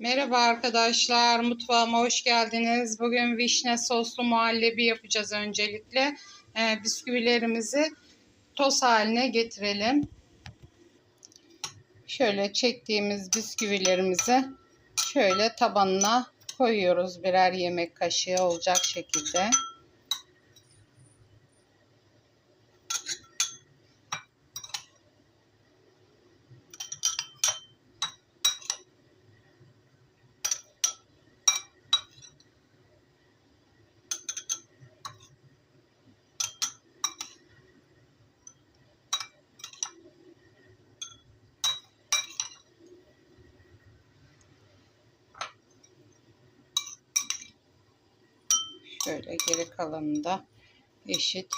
Merhaba arkadaşlar, mutfağıma hoş geldiniz. Bugün vişne soslu muhallebi yapacağız öncelikle. Ee, bisküvilerimizi toz haline getirelim. Şöyle çektiğimiz bisküvilerimizi şöyle tabanına koyuyoruz birer yemek kaşığı olacak şekilde. Şöyle geri kalanını da eşit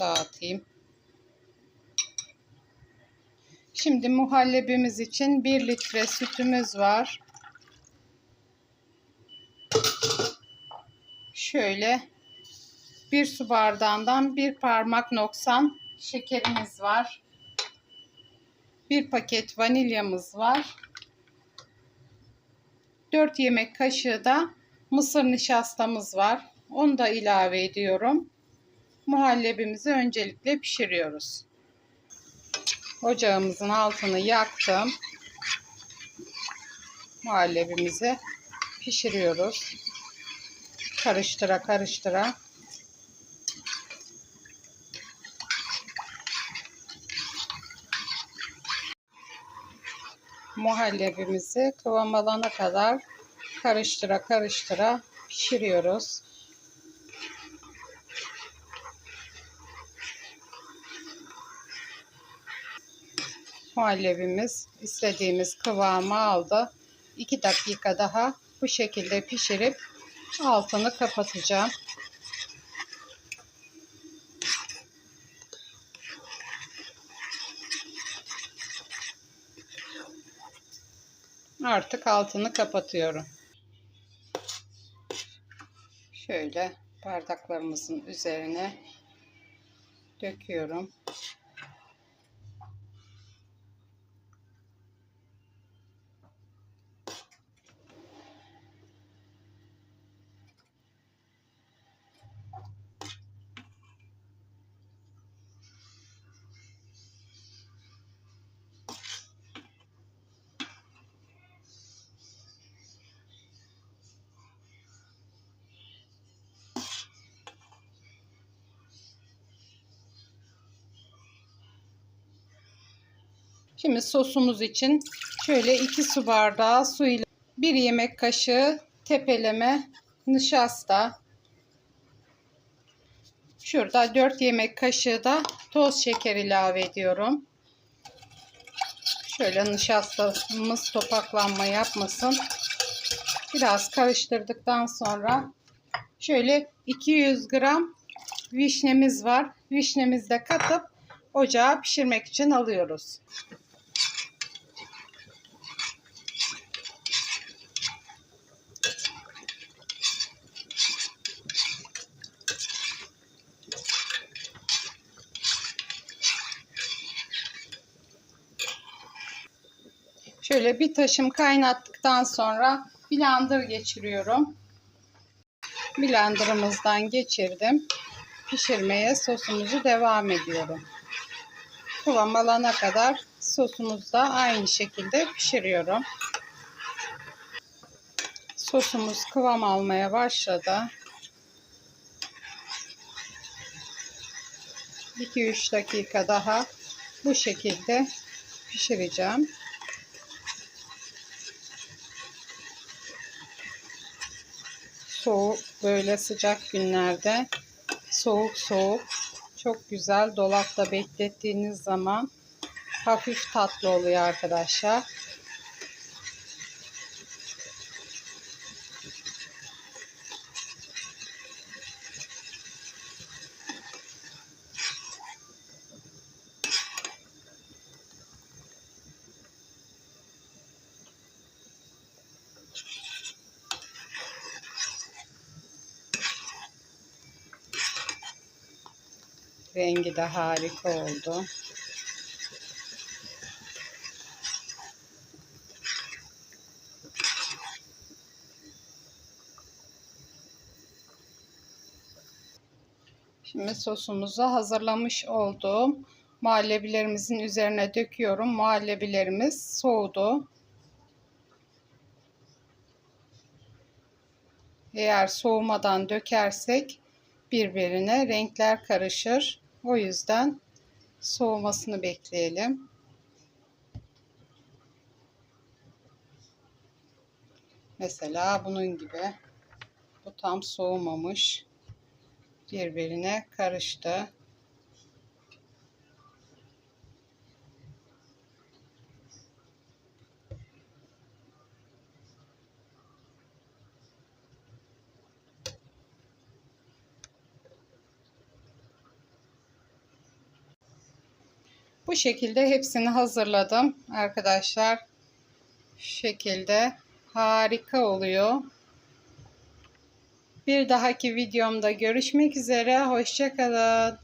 dağıtayım. Şimdi muhallebimiz için 1 litre sütümüz var. Şöyle bir su bardağından bir parmak noksan şekerimiz var. Bir paket vanilyamız var. 4 yemek kaşığı da mısır nişastamız var. Onu da ilave ediyorum. Muhallebimizi öncelikle pişiriyoruz. Ocağımızın altını yaktım. Muhallebimizi pişiriyoruz. Karıştıra karıştıra. Muhallebimizi kıvam alana kadar karıştıra karıştıra pişiriyoruz. Muhallebimiz istediğimiz kıvamı aldı. 2 dakika daha bu şekilde pişirip altını kapatacağım. Artık altını kapatıyorum. Şöyle bardaklarımızın üzerine döküyorum. Şimdi sosumuz için şöyle 2 su bardağı su ile 1 yemek kaşığı tepeleme nişasta. Şurada 4 yemek kaşığı da toz şeker ilave ediyorum. Şöyle nişastamız topaklanma yapmasın. Biraz karıştırdıktan sonra şöyle 200 gram vişnemiz var. Vişnemizi de katıp ocağa pişirmek için alıyoruz. Şöyle bir taşım kaynattıktan sonra blender geçiriyorum. Blenderımızdan geçirdim. Pişirmeye sosumuzu devam ediyorum. Kıvam alana kadar sosumuzu da aynı şekilde pişiriyorum. Sosumuz kıvam almaya başladı. 2-3 dakika daha bu şekilde pişireceğim. Soğuk böyle sıcak günlerde soğuk soğuk çok güzel dolapta beklettiğiniz zaman hafif tatlı oluyor arkadaşlar. Rengi de harika oldu. Şimdi sosumuzu hazırlamış olduğum muhallebilerimizin üzerine döküyorum. Muhallebilerimiz soğudu. Eğer soğumadan dökersek birbirine renkler karışır. O yüzden soğumasını bekleyelim. Mesela bunun gibi. Bu tam soğumamış. Birbirine karıştı. Bu şekilde hepsini hazırladım arkadaşlar. Şekilde harika oluyor. Bir dahaki videomda görüşmek üzere. Hoşçakalın.